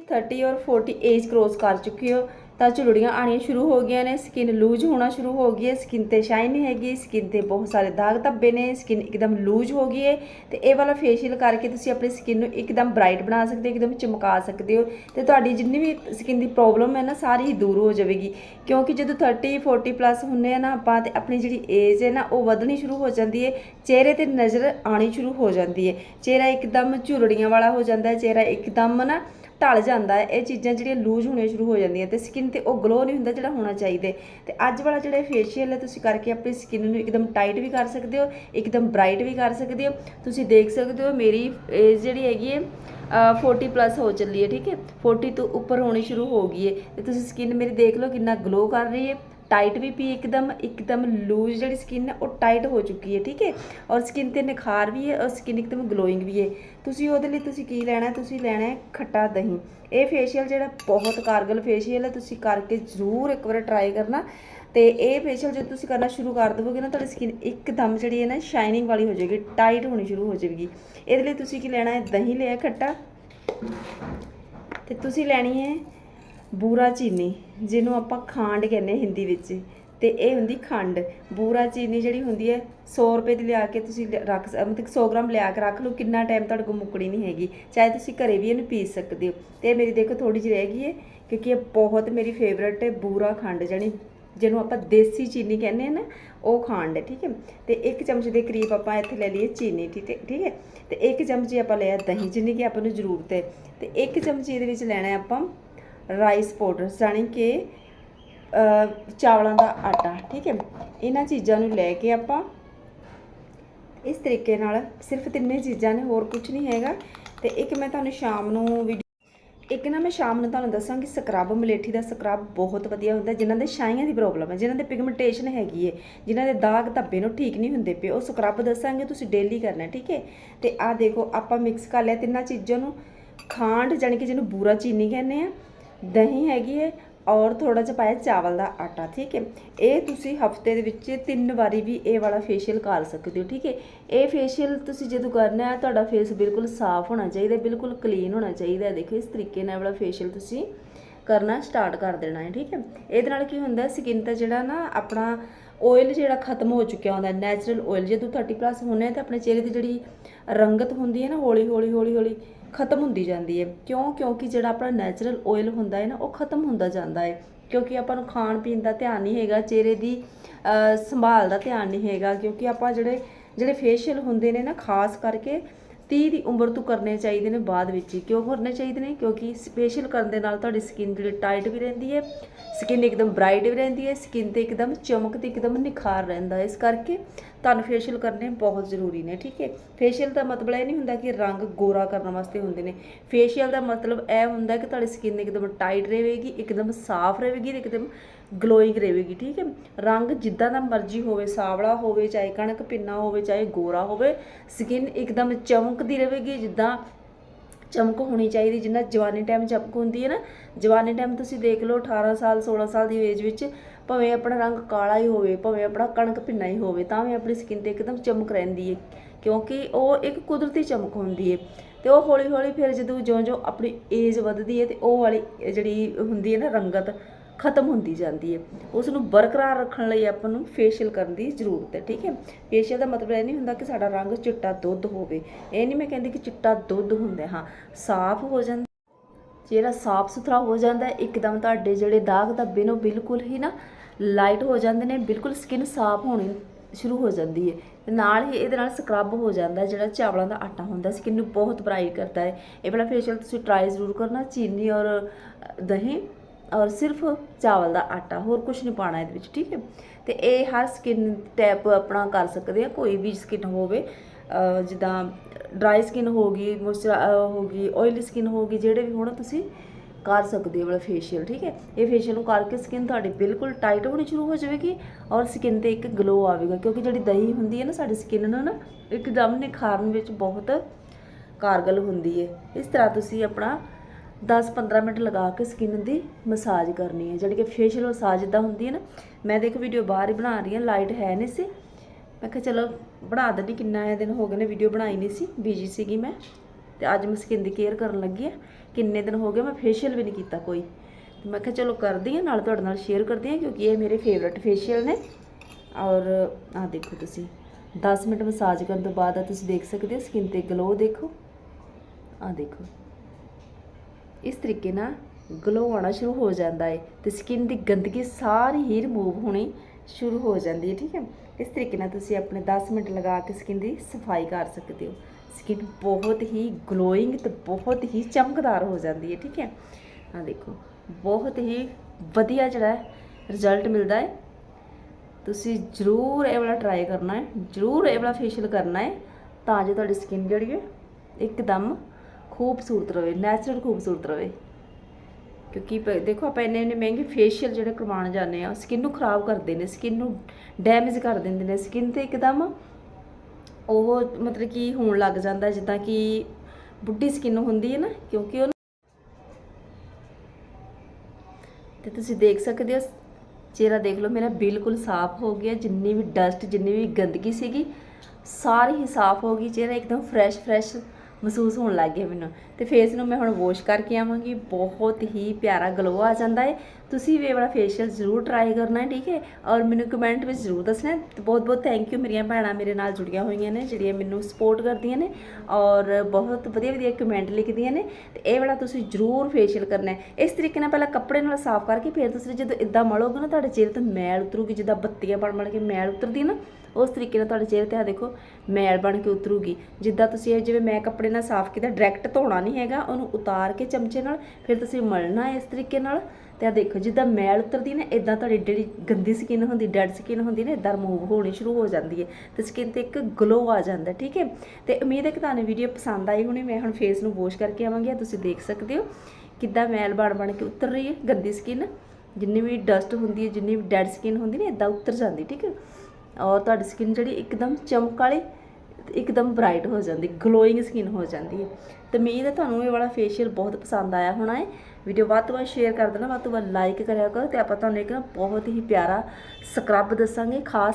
30 ਔਰ 40 age cross ਕਰ ਚੁੱਕੇ ਹੋ, ਤਾਂ ਝੁਰੜੀਆਂ ਆਣੀਆਂ ਸ਼ੁਰੂ ਹੋ ਗਈਆਂ ਨੇ ਸਕਿਨ ਲੂਜ਼ ਹੋਣਾ ਸ਼ੁਰੂ ਹੋ ਗਈ ਹੈ ਸਕਿਨ ਤੇ ਸ਼ਾਈਨ ਹੈਗੀ ਸਕਿਨ ਤੇ ਬਹੁਤ ਸਾਰੇ ਦਾਗ ਧੱਬੇ ਨੇ ਸਕਿਨ ਇੱਕਦਮ ਲੂਜ਼ ਹੋ ਗਈ ਹੈ, ਤੇ ਇਹ ਵਾਲਾ ਫੇਸ਼ੀਅਲ ਕਰਕੇ ਤੁਸੀਂ ਆਪਣੀ ਸਕਿਨ ਨੂੰ ਇੱਕਦਮ ਬ੍ਰਾਈਟ ਬਣਾ ਸਕਦੇ ਹੋ, ਇੱਕਦਮ ਚਮਕਾ ਸਕਦੇ ਹੋ, ਤੇ ਤੁਹਾਡੀ ਜਿੰਨੀ ਵੀ ਸਕਿਨ ਦੀ ਪ੍ਰੋਬਲਮ ਹੈ ਨਾ, ਸਾਰੀ ਹੀ ਦੂਰ ਹੋ ਜਾਵੇਗੀ, ਕਿਉਂਕਿ ਜਦੋਂ 30 40 ਪਲੱਸ ਹੁੰਨੇ ਆ ਨਾ ਆਪਾਂ, ਤੇ ਆਪਣੀ ਜਿਹੜੀ ਏਜ ਹੈ ਨਾ, ਉਹ ਵਧਣੀ ਸ਼ੁਰੂ ਹੋ ਜਾਂਦੀ ਹੈ, ਚਿਹਰੇ ਤੇ ਨਜ਼ਰ ਆਣੀ ਸ਼ੁਰੂ ਹੋ ਜਾਂਦੀ ਹੈ, ਚਿਹਰਾ ਇੱਕਦਮ ਝੁਰੜੀਆਂ ਵਾਲਾ ਹੋ ਜਾਂਦਾ ਹੈ, ਚਿਹਰਾ ਇੱਕਦਮ ਨਾ ਢਲ ਜਾਂਦਾ ਹੈ ਇਹ ਚੀਜ਼ਾਂ ਜਿਹੜੀਆਂ ਲੂਜ਼ ਹੋਣੀਆਂ ਸ਼ੁਰੂ ਹੋ ਜਾਂਦੀਆਂ ਤੇ ਸਕਿਨ ਤੇ ਉਹ ਗਲੋ ਨਹੀਂ ਹੁੰਦਾ ਜਿਹੜਾ ਹੋਣਾ ਚਾਹੀਦਾ। ਤੇ ਅੱਜ ਵਾਲਾ ਜਿਹੜਾ ਫੇਸ਼ੀਅਲ ਹੈ ਤੁਸੀਂ ਕਰਕੇ ਆਪਣੀ ਸਕਿਨ ਨੂੰ ਇੱਕਦਮ ਟਾਈਟ ਵੀ ਕਰ ਸਕਦੇ ਹੋ ਇੱਕਦਮ ਬ੍ਰਾਈਟ ਵੀ ਕਰ ਸਕਦੇ ਹੋ। ਤੁਸੀਂ ਦੇਖ ਸਕਦੇ ਹੋ ਮੇਰੀ ਏਜ ਜਿਹੜੀ ਹੈਗੀ ਹੈ ਅ, 40 ਪਲੱਸ ਹੋ ਚੱਲੀ ਹੈ ਠੀਕ ਹੈ? 40 ਤੋਂ ਉੱਪਰ ਹੋਣੀ ਸ਼ੁਰੂ ਹੋ ਗਈ ਹੈ। ਤੇ ਤੁਸੀਂ ਸਕਿਨ ਮੇਰੀ ਦੇਖ ਲਓ ਕਿੰਨਾ ਗਲੋ ਕਰ ਰਹੀ ਹੈ। ਟਾਈਟ ਵੀ ਪੀ ਇੱਕਦਮ ਇੱਕਦਮ ਲੂਜ਼ ਜਿਹੜੀ ਸਕਿਨ ਹੈ, ਉਹ ਟਾਈਟ ਹੋ ਚੁੱਕੀ ਹੈ, ਠੀਕ ਹੈ? ਔਰ ਸਕਿਨ ਤੇ ਨਿਖਾਰ ਵੀ ਹੈ ਔਰ ਸਕਿਨ ਇੱਕਦਮ ਗਲੋਇੰਗ ਵੀ ਹੈ। ਤੁਸੀਂ ਉਹਦੇ ਲਈ ਤੁਸੀਂ ਕੀ ਲੈਣਾ ਤੁਸੀਂ ਲੈਣਾ ਹੈ ਖੱਟਾ ਦਹੀਂ। ਇਹ ਫੇਸ਼ੀਅਲ ਜਿਹੜਾ ਬਹੁਤ ਕਾਰਗਲ ਫੇਸ਼ੀਅਲ ਹੈ, ਤੁਸੀਂ ਕਰਕੇ ਜ਼ਰੂਰ ਇੱਕ ਵਾਰ ਟਰਾਈ ਕਰਨਾ। ਤੇ ਇਹ ਫੇਸ਼ੀਅਲ ਜਦੋਂ ਤੁਸੀਂ ਕਰਨਾ ਸ਼ੁਰੂ ਕਰ ਦੇਵੋਗੇ ਨਾ, ਤੁਹਾਡੀ ਸਕਿਨ ਇੱਕਦਮ ਜਿਹੜੀ ਹੈ ਨਾ ਸ਼ਾਈਨਿੰਗ ਵਾਲੀ ਹੋ ਜਾਏਗੀ ਟਾਈਟ ਹੋਣੀ ਸ਼ੁਰੂ ਹੋ ਜਾਏਗੀ ਇਹਦੇ ਲਈ ਤੁਸੀਂ ਕੀ ਲੈਣਾ ਹੈ? ਦਹੀਂ ਲਿਆ ਖੱਟਾ। ਤੇ ਤੁਸੀਂ ਲੈਣੀ ਹੈ ਬੂਰਾ ਚੀਨੀ। ਜਿਹਨੂੰ ਆਪਾਂ ਖਾਂਡ ਕਹਿੰਦੇ ਹਾਂ ਹਿੰਦੀ ਵਿੱਚ, ਤੇ ਇਹ ਹੁੰਦੀ ਖੰਡ। ਬੂਰਾ ਚੀਨੀ ਜਿਹੜੀ ਹੁੰਦੀ ਹੈ 100 ਰੁਪਏ ਦੀ ਲਿਆ ਕੇ ਤੁਸੀਂ ਰੱਖ ਸ- ਮਤਲਬ 100 ਗ੍ਰਾਮ ਲਿਆ ਕੇ ਰੱਖ ਲਓ, ਕਿੰਨਾ ਟਾਈਮ ਤੁਹਾਡੇ ਕੋਲ ਮੁੱਕਣੀ ਨਹੀਂ ਹੈਗੀ। ਚਾਹੇ ਤੁਸੀਂ ਘਰੇ ਵੀ ਇਹਨੂੰ ਪੀ ਸਕਦੇ ਹੋ। ਤੇ ਇਹ ਮੇਰੀ ਦੇਖੋ ਥੋੜੀ ਜਿਹੀ ਰਹਿ ਗਈ ਹੈ, ਕਿਉਂਕਿ ਇਹ ਬਹੁਤ ਮੇਰੀ ਫੇਵਰਟ ਹੈ ਬੂਰਾ ਖੰਡ, ਜਾਣੀ ਜਿਹਨੂੰ ਆਪਾਂ ਦੇਸੀ ਚੀਨੀ ਕਹਿੰਦੇ ਆ ਨਾ, ਉਹ ਖੰਡ ਹੈ, ਠੀਕ ਹੈ। ਤੇ ਇੱਕ ਚਮਚ ਦੇ ਕਰੀਬ ਆਪਾਂ ਇੱਥੇ ਲੈ ਲਈਏ ਚੀਨੀ, ਠੀਕ ਹੈ ਠੀਕ ਹੈ। ਤੇ ਇੱਕ ਚਮਚ ਆਪਾਂ ਲਿਆ ਦਹੀਂ, ਜਿੰਨੀ ਕਿ ਆਪਾਂ ਨੂੰ ਜ਼ਰੂਰਤ ਹੈ। ਤੇ ਇੱਕ ਚਮਚ ਇਹਦੇ ਵਿੱਚ ਲੈਣਾ ਹੈ ਆਪਾਂ ਰਾਈਸ ਪਾਊਡਰ ਜਾਣੀ ਕਿ ਚਾਵਲਾਂ ਦਾ ਆਟਾ, ਠੀਕ ਹੈ? ਇਹਨਾਂ ਚੀਜ਼ਾਂ ਨੂੰ ਲੈ ਕੇ ਆਪਾਂ ਇਸ ਤਰੀਕੇ ਨਾਲ ਸਿਰਫ ਤਿੰਨੇ ਚੀਜ਼ਾਂ ਨੇ, ਹੋਰ ਕੁਝ ਨਹੀਂ ਹੈਗਾ। ਤੇ ਇੱਕ ਮੈਂ ਤੁਹਾਨੂੰ ਸ਼ਾਮ ਨੂੰ ਵੀਡੀਓ ਇੱਕ ਨਾ ਮੈਂ ਸ਼ਾਮ ਨੂੰ ਤੁਹਾਨੂੰ ਦੱਸਾਂਗੀ ਸਕਰਬ, ਮਲੇਠੀ ਦਾ ਸਕਰਬ ਬਹੁਤ ਵਧੀਆ ਹੁੰਦਾ, ਜਿਨ੍ਹਾਂ ਦੇ ਛਾਈਆਂ ਦੀ ਪ੍ਰੋਬਲਮ ਹੈ, ਜਿਨ੍ਹਾਂ ਦੇ ਪਿਗਮੈਂਟੇਸ਼ਨ ਹੈਗੀ ਹੈ, ਜਿਨ੍ਹਾਂ ਦੇ ਦਾਗ ਧੱਬੇ ਨੂੰ ਠੀਕ ਨਹੀਂ ਹੁੰਦੇ ਪਏ, ਉਹ ਸਕਰਬ ਦੱਸਾਂਗੇ, ਤੁਸੀਂ ਡੇਲੀ ਕਰਨਾ ਠੀਕ ਹੈ? ਤੇ ਆਹ ਦੇਖੋ, ਆਪਾਂ ਮਿਕਸ ਕਰ ਲਿਆ ਤਿੰਨਾਂ ਚੀਜ਼ਾਂ ਨੂੰ, ਖਾਂਡ, ਜਾਣੀ ਕਿ ਜਿਹਨੂੰ ਬੂਰਾ ਚੀਨੀ ਕਹਿੰਦੇ ਆ ਦਹੀਂ ਹੈਗੀ ਹੈ ਔਰ ਥੋੜਾ ਜਿਹਾ ਪਾਇਆ ਚਾਵਲ ਦਾ ਆਟਾ, ਠੀਕ ਹੈ ਇਹ ਤੁਸੀਂ ਹਫ਼ਤੇ ਦੇ ਵਿੱਚ ਤਿੰਨ ਵਾਰੀ ਵੀ ਇਹ ਵਾਲਾ ਫੇਸ਼ੀਅਲ ਕਰ ਸਕਦੇ ਹੋ, ਠੀਕ ਹੈ ਇਹ ਫੇਸ਼ੀਅਲ ਤੁਸੀਂ ਜਦੋਂ ਕਰਨਾ ਹੈ, ਤੁਹਾਡਾ ਫੇਸ ਬਿਲਕੁਲ ਸਾਫ਼ ਹੋਣਾ ਚਾਹੀਦਾ ਬਿਲਕੁਲ ਕਲੀਨ ਹੋਣਾ ਚਾਹੀਦਾ ਦੇਖੋ, ਇਸ ਤਰੀਕੇ ਨਾਲ ਵਾਲਾ ਫੇਸ਼ੀਅਲ ਤੁਸੀਂ ਕਰਨਾ ਸਟਾਰਟ ਕਰ ਦੇਣਾ ਹੈ, ਠੀਕ ਹੈ ਇਹਦੇ ਨਾਲ ਕੀ ਹੁੰਦਾ ਸਕਿਨ ਤਾਂ ਜਿਹੜਾ ਨਾ ਆਪਣਾ ਆਇਲ ਜਿਹੜਾ ਖਤਮ ਹੋ ਚੁੱਕਿਆ ਹੁੰਦਾ ਨੈਚੁਰਲ ਆਇਲ ਜਦੋਂ 30 ਪਲੱਸ ਹੁੰਨੇ ਤਾਂ ਆਪਣੇ ਚਿਹਰੇ ਦੀ ਜਿਹੜੀ ਰੰਗਤ ਹੁੰਦੀ ਹੈ ਨਾ ਹੌਲੀ ਹੌਲੀ ਹੌਲੀ ਹੌਲੀ ਖਤਮ ਹੁੰਦੀ ਜਾਂਦੀ ਹੈ। ਕਿਉਂ? ਕਿਉਂਕਿ ਜਿਹੜਾ ਆਪਣਾ ਨੈਚੁਰਲ ਆਇਲ ਹੁੰਦਾ ਹੈ ਨਾ ਉਹ ਖਤਮ ਹੁੰਦਾ ਜਾਂਦਾ ਹੈ। ਕਿਉਂਕਿ ਆਪਾਂ ਨੂੰ ਖਾਣ ਪੀਣ ਦਾ ਧਿਆਨ ਨਹੀਂ ਹੈਗਾ ਚਿਹਰੇ ਦੀ ਅ, ਸੰਭਾਲ ਦਾ ਧਿਆਨ ਨਹੀਂ ਹੈਗਾ। ਕਿਉਂਕਿ ਆਪਾਂ ਜਿਹੜੇ ਜਿਹੜੇ ਫੇਸ਼ੀਅਲ ਹੁੰਦੇ ਨੇ ਨਾ ਖਾਸ ਕਰਕੇ 30 ਦੀ ਉਮਰ ਤੋਂ ਕਰਨੇ ਚਾਹੀਦੇ ਨੇ ਬਾਅਦ ਵਿੱਚ ਹੀ। ਕਿਉਂ ਕਰਨੇ ਚਾਹੀਦੇ ਨੇ? ਕਿਉਂਕਿ ਫੇਸ਼ੀਅਲ ਕਰਨ ਦੇ ਨਾਲ ਤੁਹਾਡੀ ਸਕਿਨ ਜਿਹੜੀ ਟਾਈਟ ਵੀ ਰਹਿੰਦੀ ਹੈ ਸਕਿਨ ਇੱਕਦਮ ਬ੍ਰਾਈਟ ਵੀ ਰਹਿੰਦੀ ਹੈ ਸਕਿਨ ਤੇ ਇੱਕਦਮ ਚਮਕ ਤੇ ਇੱਕਦਮ ਨਿਖਾਰ ਰਹਿੰਦਾ ਇਸ ਕਰਕੇ ਤੁਹਾਨੂੰ ਫੇਸ਼ੀਅਲ ਕਰਨੇ ਬਹੁਤ ਜ਼ਰੂਰੀ ਨੇ, ਠੀਕ ਹੈ? ਫੇਸ਼ੀਅਲ ਦਾ ਮਤਲਬ ਇਹ ਨਹੀਂ ਹੁੰਦਾ ਕਿ ਰੰਗ ਗੋਰਾ ਕਰਨ ਵਾਸਤੇ ਹੁੰਦੇ ਨੇ। ਫੇਸ਼ੀਅਲ ਦਾ ਮਤਲਬ ਇਹ ਹੁੰਦਾ ਕਿ ਤੁਹਾਡੀ ਸਕਿਨ ਇੱਕਦਮ ਟਾਈਟ ਰਹੇਗੀ, ਇੱਕਦਮ ਸਾਫ਼ ਰਹੇਗੀ ਤੇ ਇੱਕਦਮ ਗਲੋਇੰਗ ਰਹੇਗੀ ਠੀਕ ਹੈ? ਰੰਗ ਜਿੱਦਾਂ ਦਾ ਮਰਜ਼ੀ ਹੋਵੇ, ਸਾਵਲਾ ਹੋਵੇ, ਚਾਹੇ ਕਣਕ ਪਿੰਨਾ ਹੋਵੇ, ਚਾਹੇ ਗੋਰਾ ਹੋਵੇ ਸਕਿਨ ਇੱਕਦਮ ਚਮਕਦੀ ਰਹੇਗੀ, ਜਿੱਦਾਂ ਚਮਕ ਹੋਣੀ ਚਾਹੀਦੀ, ਜਿੰਨਾ ਜਵਾਨੀ ਟਾਈਮ ਚਮਕ ਹੁੰਦੀ ਹੈ ਨਾ। ਜਵਾਨੀ ਟਾਈਮ ਤੁਸੀਂ ਦੇਖ ਲਓ 18 ਸਾਲ 16 ਸਾਲ ਦੀ ਏਜ ਵਿੱਚ ਭਾਵੇਂ ਆਪਣਾ ਰੰਗ ਕਾਲਾ ਹੀ ਹੋਵੇ, ਭਾਵੇਂ ਆਪਣਾ ਕਣਕ ਭਿੰਨਾ ਹੀ ਹੋਵੇ, ਤਾਂ ਵੀ ਆਪਣੀ ਸਕਿਨ ਤੇ ਇੱਕਦਮ ਚਮਕ ਰਹਿੰਦੀ ਹੈ। ਕਿਉਂਕਿ ਉਹ ਇੱਕ ਕੁਦਰਤੀ ਚਮਕ ਹੁੰਦੀ ਹੈ। ਤੇ ਉਹ ਹੌਲੀ ਹੌਲੀ ਫਿਰ ਜਦੋਂ ਜਿਉਂ-ਜਿਉਂ ਆਪਣੀ ਏਜ ਵੱਧਦੀ ਹੈ, ਤੇ ਉਹ ਵਾਲੀ ਜਿਹੜੀ ਹੁੰਦੀ ਹੈ ਨਾ ਰੰਗਤ ਖਤਮ ਹੁੰਦੀ ਜਾਂਦੀ ਹੈ। ਉਸ ਨੂੰ ਬਰਕਰਾਰ ਰੱਖਣ ਲਈ ਆਪਾਂ ਨੂੰ ਫੇਸ਼ੀਅਲ ਕਰਨ ਦੀ ਜ਼ਰੂਰਤ ਹੈ, ਠੀਕ ਹੈ? ਫੇਸ਼ੀਅਲ ਦਾ ਮਤਲਬ ਇਹ ਨਹੀਂ ਹੁੰਦਾ ਕਿ ਸਾਡਾ ਰੰਗ ਚਿੱਟਾ ਦੁੱਧ ਹੋਵੇ। ਇਹ ਨਹੀਂ ਮੈਂ ਕਹਿੰਦੀ ਕਿ ਚਿੱਟਾ ਦੁੱਧ ਹੁੰਦਾ ਹਾਂ। ਸਾਫ਼ ਹੋ ਜਾਂਦਾ ਚਿਹਰਾ ਸਾਫ਼ ਸੁਥਰਾ ਹੋ ਜਾਂਦਾ ਹੈ, ਇੱਕਦਮ ਤੁਹਾਡੇ ਜਿਹੜੇ ਦਾਗ ਧੱਬੇ ਨੇ ਉਹ ਬਿਲਕੁਲ ਹੀ ਨਾ ਲਾਈਟ ਹੋ ਜਾਂਦੇ ਨੇ, ਬਿਲਕੁਲ ਸਕਿਨ ਸਾਫ਼ ਹੋਣੀ ਸ਼ੁਰੂ ਹੋ ਜਾਂਦੀ ਹੈ। ਤੇ ਨਾਲ ਹੀ ਇਹਦੇ ਨਾਲ ਸਕਰਬ ਹੋ ਜਾਂਦਾ ਜਿਹੜਾ ਚਾਵਲਾਂ ਦਾ ਆਟਾ ਹੁੰਦਾ ਸਕਿਨ ਨੂੰ ਬਹੁਤ ਬਰਾਈਟ ਕਰਦਾ ਹੈ। ਇਹ ਵਾਲਾ ਫੇਸ਼ੀਅਲ ਤੁਸੀਂ ਟਰਾਈ ਜ਼ਰੂਰ ਕਰਨਾ, ਚੀਨੀ ਔਰ ਦਹੀਂ ਔਰ ਸਿਰਫ ਚਾਵਲ ਦਾ ਆਟਾ, ਹੋਰ ਕੁਝ ਨਹੀਂ ਪਾਣਾ ਇਹਦੇ ਵਿੱਚ, ਠੀਕ ਹੈ? ਤੇ ਇਹ ਹਰ ਸਕਿਨ ਟੈਪ ਆਪਣਾ ਕਰ ਸਕਦੇ ਆ, ਕੋਈ ਵੀ ਸਕਿਨ ਹੋਵੇ ਜਿੱਦਾਂ ਡਰਾਈ ਸਕਿਨ ਹੋ ਗਈ ਮੋਇਸਚਰ ਹੋ ਗਈ ਆਇਲੀ ਸਕਿਨ ਹੋ ਗਈ, ਜਿਹੜੇ ਵੀ ਹੋਣ ਤੁਸੀਂ ਕਰ ਸਕਦੇ ਹੋ ਵਾਲਾ ਫੇਸ਼ੀਅਲ ਠੀਕ ਹੈ? ਇਹ ਫੇਸ਼ੀਅਲ ਨੂੰ ਕਰਕੇ ਸਕਿਨ ਤੁਹਾਡੀ ਬਿਲਕੁਲ ਟਾਈਟ ਹੋਣੀ ਸ਼ੁਰੂ ਹੋ ਜਾਵੇਗੀ ਔਰ ਸਕਿਨ ਤੇ ਇੱਕ ਗਲੋ ਆਵੇਗਾ, ਕਿਉਂਕਿ ਜਿਹੜੀ ਦਹੀਂ ਹੁੰਦੀ ਹੈ ਨਾ ਸਾਡੀ ਸਕਿਨ ਨੂੰ ਨਾ, ਇੱਕਦਮ ਨਿਖਾਰਨ ਵਿੱਚ ਬਹੁਤ ਕਾਰਗਲ ਹੁੰਦੀ ਹੈ। ਇਸ ਤਰ੍ਹਾਂ ਤੁਸੀਂ ਆਪਣਾ 10-15 ਮਿੰਟ ਲਗਾ ਕੇ ਸਕਿਨ ਦੀ ਮਸਾਜ ਕਰਨੀ ਹੈ। ਜਿਹੜੀ ਕਿ ਫੇਸ਼ੀਅਲ ਮਸਾਜ ਇਦਾਂ ਹੁੰਦੀ ਹੈ ਨਾ, ਮੈਂ ਦੇਖ ਵੀਡੀਓ ਬਾਹਰ ਹੀ ਬਣਾ ਰਹੀ ਹਾਂ ਲਾਈਟ ਹੈ ਨਹੀਂ ਸੀ। ਮੈਂ ਕਿਹਾ ਚਲੋ ਬਣਾ ਦਿੰਦੀ, ਕਿੰਨਾ ਇਹ ਦਿਨ ਹੋ ਗਏ ਨੇ ਵੀਡੀਓ ਬਣਾਈ ਨਹੀਂ ਸੀ ਬਿਜ਼ੀ ਸੀਗੀ ਮੈਂ। ਤੇ ਅੱਜ ਮੈਂ ਸਕਿਨ ਦੀ ਕੇਅਰ ਕਰਨ ਲੱਗੀ ਆ ਕਿੰਨੇ ਦਿਨ ਹੋ ਗਏ ਮੈਂ ਫੇਸ਼ੀਅਲ ਵੀ ਨਹੀਂ ਕੀਤਾ ਕੋਈ। ਤੇ ਮੈਂ ਕਿਹਾ ਚਲੋ ਕਰਦੀ ਆ ਨਾਲ ਤੁਹਾਡੇ ਨਾਲ ਸ਼ੇਅਰ ਕਰਦੀ ਆ ਕਿਉਂਕਿ ਇਹ ਮੇਰੇ ਫੇਵਰਿਟ ਫੇਸ਼ੀਅਲ ਨੇ। ਔਰ ਆ ਦੇਖੋ ਤੁਸੀਂ 10 ਮਿੰਟ ਮਸਾਜ ਕਰਨ ਤੋਂ ਬਾਅਦ ਆ ਤੁਸੀਂ ਦੇਖ ਸਕਦੇ ਹੋ ਸਕਿਨ ਤੇ ਗਲੋ ਦੇਖੋ। ਆ ਦੇਖੋ। ਇਸ ਤਰੀਕੇ ਨਾਲ ਗਲੋ ਆਉਣਾ ਸ਼ੁਰੂ ਹੋ ਜਾਂਦਾ ਹੈ ਤੇ ਸਕਿਨ ਦੀ ਗੰਦਗੀ ਸਾਰੀ ਹੀ ਰਿਮੂਵ ਹੋਣੀ ਸ਼ੁਰੂ ਹੋ ਜਾਂਦੀ ਹੈ ਠੀਕ ਹੈ? ਇਸ ਤਰੀਕੇ ਨਾਲ ਤੁਸੀਂ ਆਪਣੇ 10 ਮਿੰਟ ਲਗਾ ਕੇ ਸਕਿਨ ਦੀ ਸਫ਼ਾਈ ਕਰ ਸਕਦੇ ਹੋ। ਸਕਿਨ ਬਹੁਤ ਹੀ ਗਲੋਇੰਗ ਤੇ ਬਹੁਤ ਹੀ ਚਮਕਦਾਰ ਹੋ ਜਾਂਦੀ ਹੈ ਠੀਕ ਹੈ? ਆ ਦੇਖੋ, ਬਹੁਤ ਹੀ ਵਧੀਆ ਜਿਹੜਾ ਰਿਜ਼ਲਟ ਮਿਲਦਾ ਹੈ ਤੁਸੀਂ ਜ਼ਰੂਰ ਇਹ ਵਾਲਾ ਟਰਾਈ ਕਰਨਾ ਹੈ ਜ਼ਰੂਰ ਇਹ ਵਾਲਾ ਫੇਸ਼ੀਅਲ ਕਰਨਾ ਹੈ ਤਾਂ ਜੋ ਤੁਹਾਡੀ ਸਕਿਨ ਜਿਹੜੀ ਹੈ ਇੱਕਦਮ ਖੂਬਸੂਰਤ ਰਵੇ ਨੈਚੁਰਲ ਖੂਬਸੂਰਤ ਰਵੇ। ਕਿਉਂਕਿ ਪ- ਦੇਖੋ ਆਪਾਂ ਇੰਨੇ ਇੰਨੇ ਮਹਿੰਗੇ ਫੇਸ਼ੀਅਲ ਜਿਹੜੇ ਕਰਵਾਉਣ ਜਾਂਦੇ ਆ ਸਕਿਨ ਨੂੰ ਖਰਾਬ ਕਰਦੇ ਨੇ ਸਕਿਨ ਨੂੰ ਡੈਮੇਜ ਕਰ ਦਿੰਦੇ ਨੇ ਸਕਿਨ ਤੇ ਇੱਕਦਮ ਉਹ ਮਤਲਬ ਕਿ ਹੋਣ ਲੱਗ ਜਾਂਦਾ, ਜਿੱਦਾਂ ਕਿ ਬੁੱਢੀ ਸਕਿਨ ਹੁੰਦੀ ਹੈ ਨਾ, ਕਿਉਂਕਿ ਉਹ ਤੇ ਤੁਸੀਂ ਦੇਖ ਸਕਦੇ ਹੋ, ਚਿਹਰਾ ਦੇਖ ਲਓ, ਮੇਰਾ ਬਿਲਕੁਲ ਸਾਫ਼ ਹੋ ਗਿਆ, ਜਿੰਨੀ ਵੀ ਡਸਟ ਜਿੰਨੀ ਵੀ ਗੰਦਗੀ ਸੀਗੀ, ਸਾਰੀ ਹੀ ਸਾਫ਼ ਹੋ ਗਈ, ਚਿਹਰਾ ਇੱਕਦਮ ਫਰੈਸ਼ ਫਰੈਸ਼ ਮਹਿਸੂਸ ਹੋਣ ਲੱਗ ਗਿਆ ਮੈਨੂੰ। ਤੇ ਫੇਸ ਨੂੰ ਮੈਂ ਹੁਣ ਵਾਸ਼ ਕਰਕੇ ਆਵਾਂਗੀ। ਬਹੁਤ ਹੀ ਪਿਆਰਾ ਗਲੋ ਆ ਜਾਂਦਾ ਹੈ ਤੁਸੀਂ ਵੀ ਇਹ ਵਾਲਾ ਫੇਸ਼ੀਅਲ ਜ਼ਰੂਰ ਟਰਾਈ ਕਰਨਾ ਹੈ ਠੀਕ ਹੈ? ਔਰ ਮੈਨੂੰ ਕਮੈਂਟ ਵਿੱਚ ਜ਼ਰੂਰ ਦੱਸਣਾ ਹੈ। ਤੇ ਬਹੁਤ ਬਹੁਤ ਥੈਂਕ ਯੂ ਮੇਰੀਆਂ ਭੈਣਾਂ ਮੇਰੇ ਨਾਲ ਜੁੜੀਆਂ ਹੋਈਆਂ ਨੇ, ਜਿਹੜੀਆਂ ਮੈਨੂੰ ਸਪੋਰਟ ਕਰਦੀਆਂ ਨੇ ਔਰ ਬਹੁਤ ਵਧੀਆ ਵਧੀਆ ਕਮੈਂਟ ਲਿਖਦੀਆਂ ਨੇ। ਤੇ ਇਹ ਵਾਲਾ ਤੁਸੀਂ ਜ਼ਰੂਰ ਫੇਸ਼ੀਅਲ ਕਰਨਾ ਹੈ। ਇਸ ਤਰੀਕੇ ਨਾਲ ਪਹਿਲਾਂ ਕੱਪੜੇ ਨਾਲ ਸਾਫ਼ ਕਰਕੇ ਫਿਰ ਤੁਸੀਂ ਜਦੋਂ ਇਦਾਂ ਮਲੋਗੇ ਨਾ, ਤੁਹਾਡੇ ਚਿਹਰੇ 'ਤੇ ਮੈਲ ਉਤਰੂਗੀ, ਜਿੱਦਾਂ ਬੱਤੀਆਂ ਬਣ ਬਣ ਕੇ ਮੈਲ ਉਤਰਦੀ ਨਾ, ਉਸ ਤਰੀਕੇ ਨਾਲ ਤੁਹਾਡੇ ਚਿਹਰੇ ਤੇ ਆ ਦੇਖੋ, ਮੈਲ ਬਣ ਕੇ ਉਤਰੂਗੀ। ਜਿੱਦਾਂ ਤੁਸੀਂ ਇਹ ਜਿਵੇਂ ਮੈਂ ਕੱਪੜੇ ਨਾਲ ਸਾਫ਼ ਕੀਤਾ ਡਾਇਰੈਕਟ ਧੋਣਾ ਨਹੀਂ ਹੈਗਾ, ਉਹਨੂੰ ਉਤਾਰ ਕੇ ਚਮਚੇ ਨਾਲ ਫਿਰ ਤੁਸੀਂ ਮਲਣਾ ਇਸ ਤਰੀਕੇ ਨਾਲ। ਤੇ ਆ ਦੇਖੋ, ਜਿੱਦਾਂ ਮੈਲ ਉਤਰਦੀ ਨਾ ਇਦਾਂ ਤੁਹਾਡੀ ਜਿਹੜੀ ਗੰਦੀ ਸਕਿਨ ਹੁੰਦੀ ਡੈਡ ਸਕਿਨ ਹੁੰਦੀ ਨਾ ਇਦਾਂ ਰਿਮੂਵ ਹੋਣੀ ਸ਼ੁਰੂ ਹੋ ਜਾਂਦੀ ਹੈ। ਤੇ ਸਕਿਨ ਤੇ ਇੱਕ ਗਲੋ ਆ ਜਾਂਦਾ, ਠੀਕ ਹੈ? ਤੇ ਉਮੀਦ ਹੈ ਕਿ ਤੁਹਾਨੂੰ ਵੀਡੀਓ ਪਸੰਦ ਆਈ ਹੋਣੀ। ਮੈਂ ਹੁਣ ਫੇਸ ਨੂੰ ਵਾਸ਼ ਕਰਕੇ ਆਵਾਂਗੀ ਤੁਸੀਂ ਦੇਖ ਸਕਦੇ ਹੋ ਕਿੱਦਾਂ ਮੈਲ ਬਣ ਬਣ ਕੇ ਉਤਰ ਰਹੀ ਹੈ, ਗੰਦੀ ਸਕਿਨ ਜਿੰਨੀ ਵੀ ਡਸਟ ਹੁੰਦੀ ਹੈ, ਜਿੰਨੀ ਵੀ ਡੈਡ ਸਕਿਨ ਹੁੰਦੀ ਨਾ ਇਦਾਂ ਉਤਰ ਜਾਂਦੀ, ਠੀਕ ਹੈ? ਔਰ ਤੁਹਾਡੀ ਸਕਿਨ ਜਿਹੜੀ ਇੱਕਦਮ ਚਮਕ ਵਾਲੀ ਇੱਕਦਮ ਬ੍ਰਾਈਟ ਹੋ ਜਾਂਦੀ, ਗਲੋਇੰਗ ਸਕਿਨ ਹੋ ਜਾਂਦੀ ਹੈ। ਤੇ ਉਮੀਦ ਹੈ ਤੁਹਾਨੂੰ ਇਹ ਵਾਲਾ ਫੇਸ਼ੀਅਲ ਬਹੁਤ ਪਸੰਦ ਆਇਆ ਹੋਣਾ ਹੈ। ਵੀਡੀਓ ਵੱਧ ਤੋਂ ਵੱਧ ਸ਼ੇਅਰ ਕਰ ਦੇਣਾ, ਵੱਧ ਤੋਂ ਵੱਧ ਲਾਈਕ ਕਰਿਆ ਕਰੋ ਤੇ ਆਪਾਂ ਤੁਹਾਨੂੰ ਇੱਕ ਨਾ ਬਹੁਤ ਹੀ ਪਿਆਰਾ ਸਕਰਬ ਦੱਸਾਂਗੇ, ਖਾਸ